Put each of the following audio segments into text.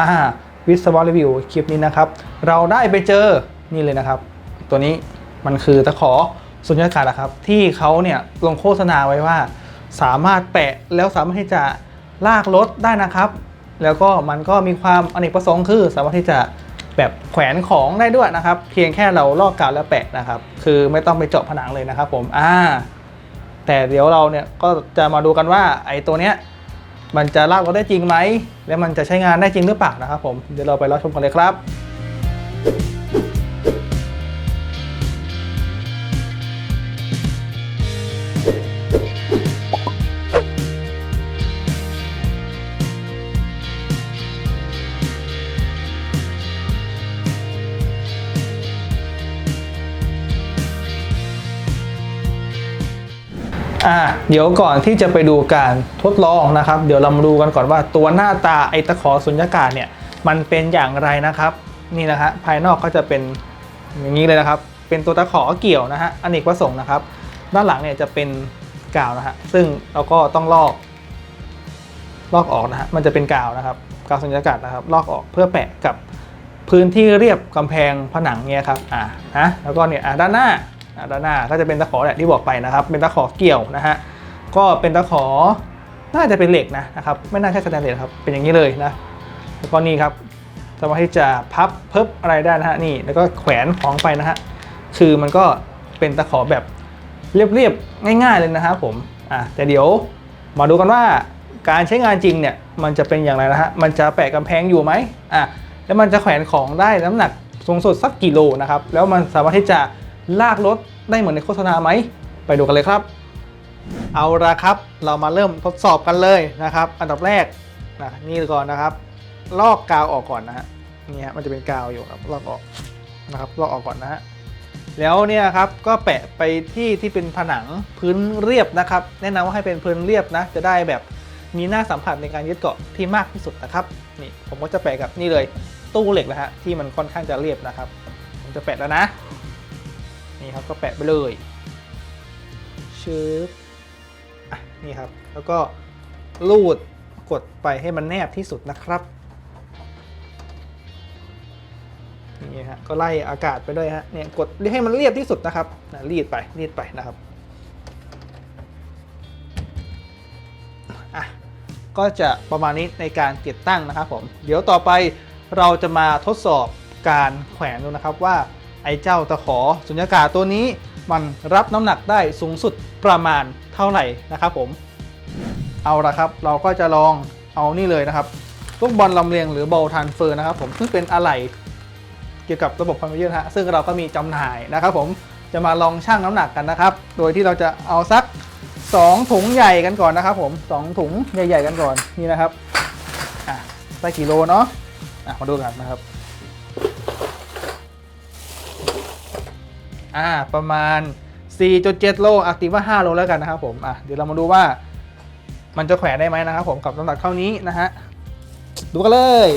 อ่าวิศวะรีวิวคลิปนี้นะครับ เราได้ไปเจอนี่เลยนะครับ ตัวนี้มันคือตะขอสุญญากาศนะครับ ที่เขาเนี่ยลงโฆษณาไว้ว่า สามารถแปะแล้วสามารถที่จะลากรถได้นะครับ แล้วก็มันก็มีความอเนกประสงค์คือ สามารถที่จะแบบแขวนของได้ด้วยนะครับ เพียงแค่เราลอกกาวแล้วแปะนะครับ คือไม่ต้องไปเจาะผนังเลยนะครับ ผมอ่าแต่เดี๋ยวเราเนี่ยก็จะมาดูกันว่าไอ้ตัวเนี้ย มันจะลากรถได้จริงไหม และมันจะใช้งานได้จริงหรือเปล่านะครับผม เดี๋ยวเราไปรับชมกันเลยครับ อ่าเดี๋ยวก่อนที่จะไปดูการทดลองนะครับ เดี๋ยวเรามาดูกันก่อนว่าตัวหน้าตาไอตะขอสุญญากาศเนี่ยมันเป็นอย่างไรนะครับ นี่นะฮะภายนอกก็จะเป็นอย่างนี้เลยนะครับ เป็นตัวตะขอเกี่ยวนะฮะอเนกประสงค์นะครับ ด้านหลังเนี่ยจะเป็นกาวนะฮะซึ่งเราก็ต้องลอก ลอกออกนะฮะมันจะเป็นกาวนะครับกาวสุญญากาศนะครับ ลอกออกเพื่อแปะกับพื้นที่เรียบกำแพงผนังเนี่ยครับอ่านะแล้วก็เนี่ยอ่าด้านหน้า ด้านหน้าก็จะเป็นตะขอแหละที่บอกไปนะครับ เป็นตะขอเกี่ยวนะฮะก็เป็นตะขอน่าจะเป็นเหล็กนะนะครับไม่น่าใช่สแตนเลสครับเป็นอย่างนี้เลยนะแล้วก็นี่ครับสามารถที่จะพับเพิบอะไรได้นะฮะนี่แล้วก็แขวนของไปนะฮะคือมันก็เป็นตะขอแบบเรียบๆง่าย ๆเลยนะครับผมอ่าแต่เดี๋ยวมาดูกันว่าการใช้งานจริงเนี่ยมันจะเป็นอย่างไรนะฮะมันจะแปะกำแพงอยู่ไหมอะแล้วมันจะแขวนของได้น้ำหนักสูงสุดสักกิโลนะครับแล้วมันสามารถที่จะ ลากรถได้เหมือนในโฆษณาไหม ไปดูกันเลยครับ เอาละครับ เรามาเริ่มทดสอบกันเลยนะครับ อันดับแรกนะนี่ก่อนนะครับ ลอกกาวออกก่อนนะฮะนี่ฮะมันจะเป็นกาวอยู่ครับลอกออกนะครับลอกออกก่อนนะฮะแล้วเนี่ยครับก็แปะไปที่ที่เป็นผนังพื้นเรียบนะครับ แนะนำว่าให้เป็นพื้นเรียบนะ จะได้แบบมีหน้าสัมผัสในการยึดเกาะที่มากที่สุดนะครับนี่ผมก็จะแปะกับนี่เลยตู้เหล็กนะฮะที่มันค่อนข้างจะเรียบนะครับ ผมจะแปะแล้วนะ นี่ครับก็แปะไปเลยชึบอะนี่ครับ แล้วก็ลูดกดไปให้มันแนบที่สุดนะครับนี่ฮะก็ไล่อากาศไปด้วยฮะเนี่ยกดให้มันเรียบที่สุดนะครับนะรีดไปรีดไปนะครับอะก็จะประมาณนี้ในการติดตั้งนะครับผม เดี๋ยวต่อไปเราจะมาทดสอบการแขวนดูนะครับว่า ไอ้เจ้าตะขอสุญญากาศตัวนี้มันรับน้ำหนักได้สูงสุดประมาณเท่าไหร่นะครับผม เอาละครับ เราก็จะลองเอานี่เลยนะครับลูกบอลลำเลียงหรือบอลทานเฟอร์นะครับผมซึ่งเป็นอะไหล่เกี่ยวกับระบบคอมพิวเตอร์ฮะซึ่งเราก็มีจำหน่ายนะครับผมจะมาลองชั่งน้ำหนักกันนะครับ โดยที่เราจะเอาสัก 2 ถุงใหญ่กันก่อนนะครับผม2ถุงใหญ่ ๆ กันก่อนนี่นะครับอะได้กี่โลเนาะอะมาดูกันนะครับ อ่าประมาณ 4.7 โลอะตีว่า5โลแล้วกันนะครับผมอะเดี๋ยวเรามาดูว่า มันจะแขวนได้ไหมนะครับผมกับน้ำหนักเท่านี้นะฮะดูกันเลย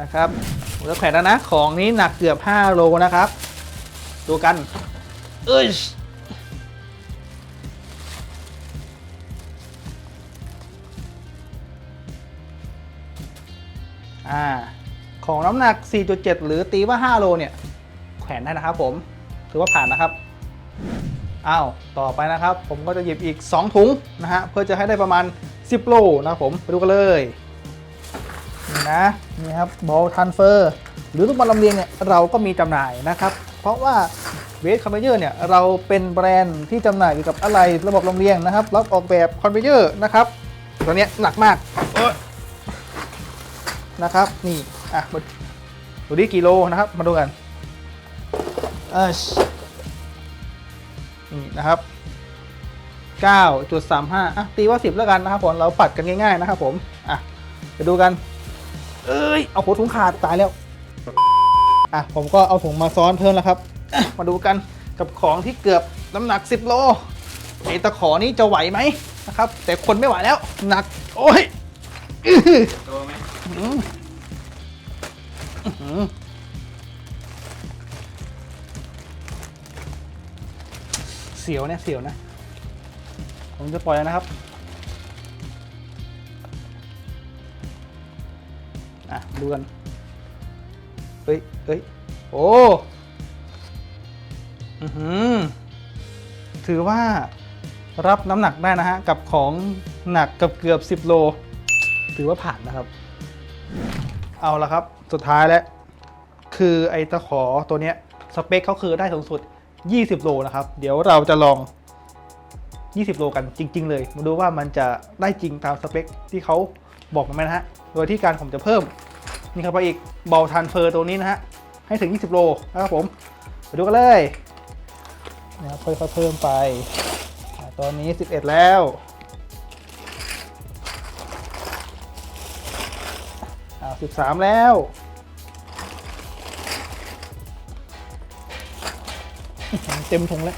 นะครับผมจะแขวนแล้วนะของนี้หนักเกือบ 5 โลนะครับ ดูกันเอ้ยอ่าของน้ำหนัก 4.7 หรือตีว่า 5 โลเนี่ย แขวนได้นะครับผม ถือว่าผ่านนะครับอ้าวต่อไปนะครับ ผมก็จะหยิบอีก 2 ถุงนะฮะเพื่อจะให้ได้ประมาณ 10 โลนะครับผมไปดูกันเลยนี่นะนี่ครับบอลทันเฟอร์หรือลูกบอลลำเลียงเนี่ยเราก็มีจำหน่ายนะครับ เพราะว่าเวสคอมเพเยอร์เนี่ยเราเป็นแบรนด์ที่จำหน่ายเกี่ยวกับอะไรระบบลำเลียงนะครับรับออกแบบคอมเพเยอร์นะครับตัวเนี้ยหนักมากโอ๊ยนะครับนี่อะมาดูดิกิโลนะครับมาดูกันเออนี่นะครับ9.35อะตีว่า 10 แล้วกันนะครับผมเราปัดกันง่ายๆนะครับผมอะไปดูกัน เอ้ย เอาหัวถุงขาดตายแล้ว อะ ผมก็เอาถุงมาซ้อนเพิ่มแล้วครับอะมาดูกันกับของที่เกือบน้ำหนัก 10 โลไอตะขอนี้จะไหวไหมนะครับ แต่คนไม่ไหวแล้ว หนัก โอ้ยอื้อหือโตไหม สียวเนี่ยเสียวนะ ผมจะปล่อยแล้วนะครับอะดูกันเฮ้ยเฮ้ยโอ้อือหือถือว่ารับน้ำหนักได้นะฮะ กับของหนักเกือบเกือบ 10 โล ถือว่าผ่านนะครับ เอาละครับ สุดท้ายแล้ว คือไอ้ตะขอตัวเนี้ย สเปคเขาคือได้สูงสุด 20 โลนะครับ เดี๋ยวเราจะลอง 20 โลกันจริง ๆ เลย มาดูว่ามันจะได้จริงตามสเปคที่เขาบอกมาไหมนะฮะ โดยที่การผมจะเพิ่มนี่ครับไปอีกเบาทันเฟอร์ตัวนี้นะฮะ ให้ถึง 20 โลนะครับผมไปดูกันเลยนะครับค่อยๆเพิ่มไป ตอนนี้ 11 แล้วอ่า13 แล้ว เต็มถุงแล้ว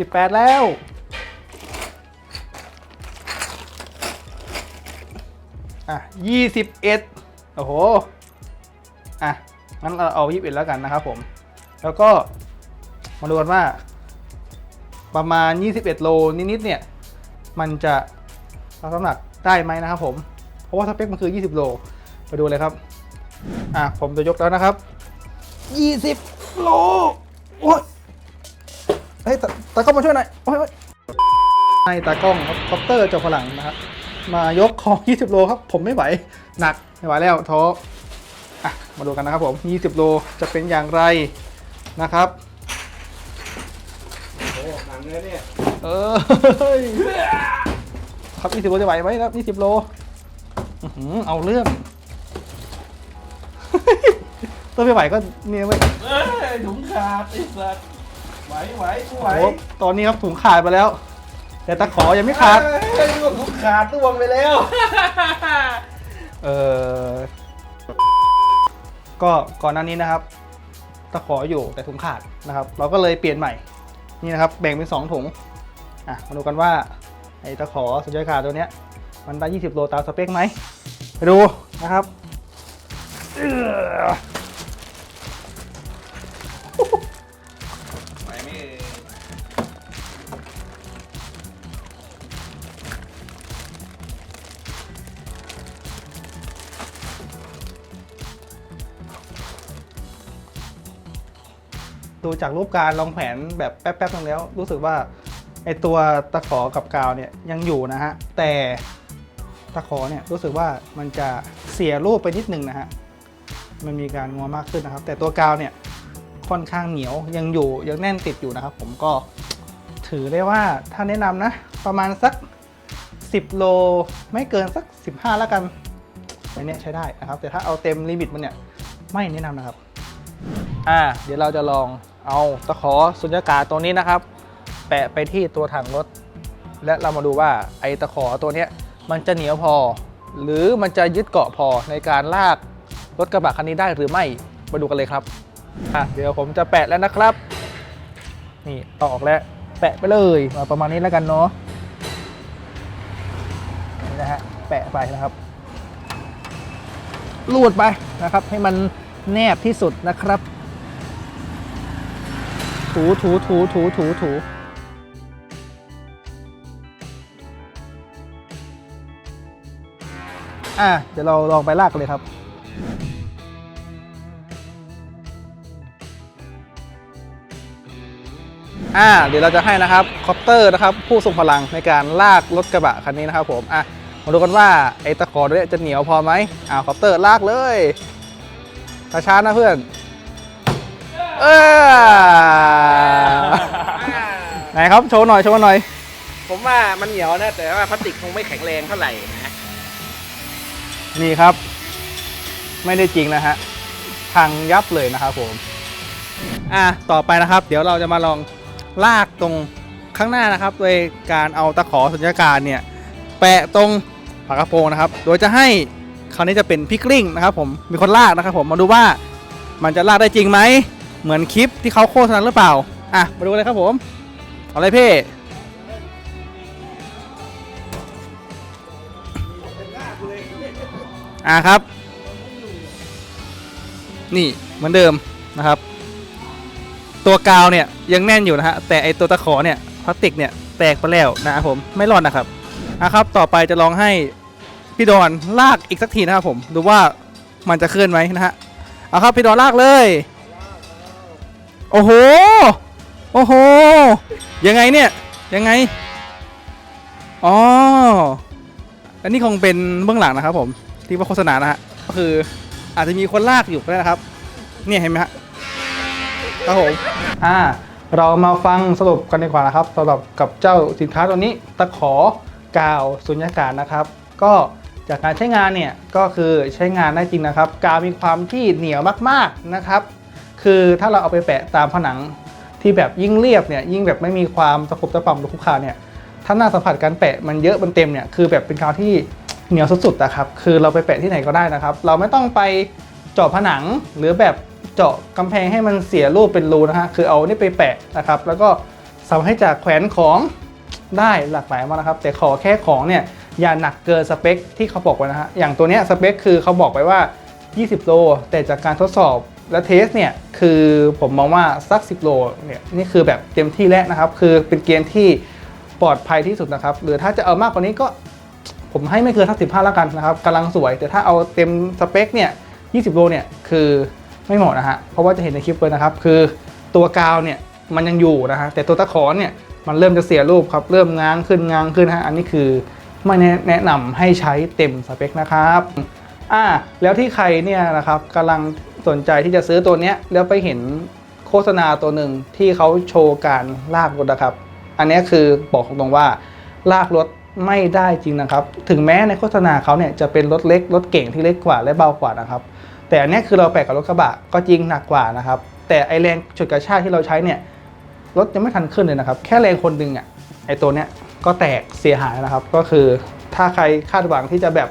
18แปดแล้วอะ21โอ้โห อะ งั้นเราเอา21แล้วกันนะครับผม แล้วก็มาดูกันว่า ประมาณ 21 โลนิดๆเนี่ย มันจะรับน้ำหนักได้ไหมนะครับผม เพราะว่าสเปคมันคือ 20 โล ไปดูเลยครับ อะผมจะยกแล้วนะครับ20โลโอ้ยเฮ้ยตาตากล้องมาช่วยหน่อยโอ้ยโอ้ยให้ตากล้องครับคอปเตอร์จอพลังนะครับมายกของ 20 โลครับ ผมไม่ไหว หนัก ไม่ไหวแล้วท้ออะ มาดูกันนะครับผม 20 โลจะเป็นอย่างไรนะครับ โอ้หนังเลยเนี่ย เออเฮ้ยครับ 20 โลจะไหวไหมครับ 20 โลอื้อหือเอาเรื่อง ตัวไม่ไหวก็เนี่ยเว้ยเอ้ยถุงขาดไอ้สัตว์ไหวไหวกูไหวโอ้โหตอนนี้ครับถุงขาดไปแล้ว แต่ตะขอยังไม่ขาดเฮ้ยลูกถุงขาดร่วงไปแล้ว เออก็ก่อนหน้านี้นะครับ ตะขออยู่แต่ถุงขาดนะครับ เราก็เลยเปลี่ยนใหม่ นี่นะครับ แบ่งเป็น 2 ถุง อะ มาดูกันว่า ไอ้ตะขอสุญญากาศตัวเนี้ย มันได้ 20 โลตามสเปคไหมไปดูนะครับเอื้อ ไหวไม่เอ่ยดูจากรูปการลองแผนแบบแป๊บๆตรงแล้ว รู้สึกว่าไอตัวตะขอกับกาวเนี่ยยังอยู่นะฮะ แต่ตะขอเนี่ยรู้สึกว่ามันจะเสียรูปไปนิดนึงนะฮะ มันมีการงัวมากขึ้นนะครับ แต่ตัวกาวเนี่ยค่อนข้างเหนียวยังอยู่ยังแน่นติดอยู่นะครับ ผมก็ถือได้ว่าถ้าแนะนำนะ ประมาณสัก 10 โล ไม่เกินสัก 15 แล้วกันอันเนี้ยใช้ได้นะครับ แต่ถ้าเอาเต็มลิมิตมันเนี่ยไม่แนะนำนะครับอ่าเดี๋ยวเราจะลองเอาตะขอสุญญากาศตัวนี้นะครับ แปะไปที่ตัวถังรถ และเรามาดูว่าไอ้ตะขอตัวเนี้ยมันจะเหนียวพอ หรือมันจะยึดเกาะพอในการลาก รถกระบะคันนี้ได้หรือไม่มาดูกันเลยครับอะเดี๋ยวผมจะแปะแล้วนะครับ นี่ต่อออกแล้วแปะไปเลยประมาณนี้แล้วกันเนาะนี่นะฮะแปะไปนะครับลูดไปนะครับ ให้มันแนบที่สุดนะครับ ถูถูถูถูถูถูอะเดี๋ยวเราลองไปลากเลยครับ อ่าเดี๋ยวเราจะให้นะครับคอปเตอร์นะครับผู้ทรงพลังในการลากรถกระบะคันนี้นะครับผมอะมาดูกันว่าไอ้ตะขอตัวเนี้ยจะเหนียวพอไหมอ่าคอปเตอร์ลากเลยช้าๆนะเพื่อนเออไหนครับโชว์หน่อยโชว์หน่อย ผมว่ามันเหนียวนะแต่ว่าพลาสติกคงไม่แข็งแรงเท่าไหร่นะนี่ครับ ไม่ได้จริงนะฮะพังยับเลยนะครับผม อะต่อไปนะครับ เดี๋ยวเราจะมาลอง ลากตรงข้างหน้านะครับ โดยการเอาตะขอสุญญากาศเนี่ยแปะตรงฝากระโปรงนะครับ โดยจะให้คราวนี้จะเป็นพิกลิ้งนะครับผมมีคนลากนะครับผมมาดูว่ามันจะลากได้จริงไหมเหมือนคลิปที่เขาโฆษณาหรือเปล่าอะมาดูเลยครับผมเอาเลยเพ่อะครับ นี่เหมือนเดิมนะครับ ตัวกาวเนี่ยยังแน่นอยู่นะฮะแต่ไอตัวตะขอเนี่ยพลาสติกเนี่ยแตกไปแล้วนะครับผมไม่รอดนะครับอะครับต่อไปจะลองให้พี่ดอนลากอีกสักทีนะครับผมดูว่ามันจะเคลื่อนไหมนะฮะเอาครับพี่ดอนลากเลย โอ้โหโอ้โหยังไงเนี่ยยังไงอ๋ออันนี้คงเป็นเบื้องหลังนะครับผมที่ว่าโฆษณานะฮะก็คืออาจจะมีคนลากอยู่ก็ได้นะครับ เนี่ยเห็นไหมฮะ ครับผมอ่าเรามาฟังสรุปกันดีกว่านะครับสำหรับกับเจ้าสินค้าตัวนี้ตะขอกาวสุญญากาศนะครับ ก็จากการใช้งานเนี่ยก็คือใช้งานได้จริงนะครับ กาวมีความที่เหนียวมากๆนะครับ คือถ้าเราเอาไปแปะตามผนังที่แบบยิ่งเรียบเนี่ยยิ่งแบบไม่มีความตะคุบตะป่ำตะคุบคาเนี่ยถ้าหน้าสัมผัสการแปะมันเยอะมันเต็มเนี่ยคือแบบเป็นกาวที่เหนียวสุดๆนะครับคือเราไปแปะที่ไหนก็ได้นะครับ เราไม่ต้องไปเจาะผนังหรือแบบ เจาะกำแพงให้มันเสียรูปเป็นรูนะฮะคือเอานี่ไปแปะนะครับ แล้วก็สามารถให้จากแขวนของได้หลากหลายมากนะครับ แต่ขอแค่ของเนี่ยอย่าหนักเกินสเปคที่เขาบอกไว้นะฮะอย่างตัวเนี้ยสเปคคือเขาบอกไว้ว่า 20 โล แต่จากการทดสอบและเทสเนี่ยคือผมมองว่าสัก 10 โลเนี่ยนี่คือแบบเต็มที่แล้วนะครับ คือเป็นเกณฑ์ที่ปลอดภัยที่สุดนะครับ หรือถ้าจะเอามากกว่านี้ก็ผมให้ไม่เกินทักสิบห้าแล้วกันนะครับกำลังสวย แต่ถ้าเอาเต็มสเปคเนี่ย20 โลเนี่ยคือ ไม่เหมาะนะฮะเพราะว่าจะเห็นในคลิปเลยนะครับ คือตัวกาวเนี่ยมันยังอยู่นะฮะแต่ตัวตะขอเนี่ยมันเริ่มจะเสียรูปครับ เริ่มง้างขึ้นง้างขึ้นฮะอันนี้คือไม่แนะนะนำให้ใช้เต็มสเปคนะครับอ่าแล้วที่ใครเนี่ยนะครับกำลังสนใจที่จะซื้อตัวเนี้ยแล้วไปเห็นโฆษณาตัวหนึ่งที่เขาโชว์การลากรถนะครับ อันนี้คือบอกตรงๆว่าลากรถไม่ได้จริงนะครับ ถึงแม้ในโฆษณาเขาเนี่ยจะเป็นรถเล็กรถเก่งที่เล็กกว่าและเบากว่านะครับ แต่อันนี้คือเราแปะกับรถกระบะก็จริงหนักกว่านะครับ แต่ไอแรงฉุดกระชากที่เราใช้เนี่ยรถยังไม่ทันขึ้นเลยนะครับ แค่แรงคนดึงอะไอตัวเนี้ยก็แตกเสียหายนะครับ ก็คือถ้าใครคาดหวังที่จะแบบ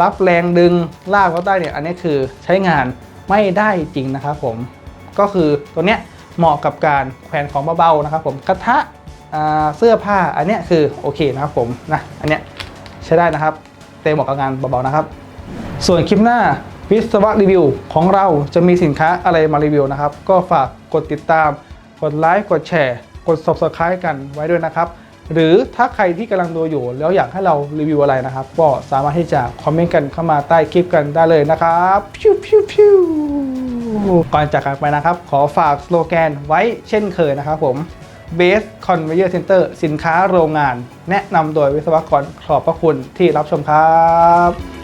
รับแรงดึงลากรถได้เนี่ยอันนี้คือใช้งานไม่ได้จริงนะครับผมก็คือตัวเนี้ยเหมาะกับการแขวนของเบาๆนะครับ ผมกระทะเสื้อผ้าอันนี้คือโอเคนะครับผมนะอันเนี้ยใช้ได้นะครับแต่เหมาะกับงานเบาๆนะครับ ส่วนคลิปหน้า วิศวะรีวิวของเราจะมีสินค้าอะไรมารีวิวนะครับ ก็ฝากกดติดตาม กดไลค์กดแชร์ กด subscribe กันไว้ด้วยนะครับ หรือถ้าใครที่กำลังดูอยู่ แล้วอยากให้เรารีวิวอะไรนะครับ ก็สามารถที่จะคอมเมนต์กันเข้ามาใต้คลิปกันได้เลยนะครับพิวพิวพิวก่อนจากกันไปนะครับ ขอฝากสโลแกนไว้เช่นเคยนะครับผม Base Conveyor Center สินค้าโรงงาน แนะนำโดยวิศวกรขอบพระคุณที่รับชมครับ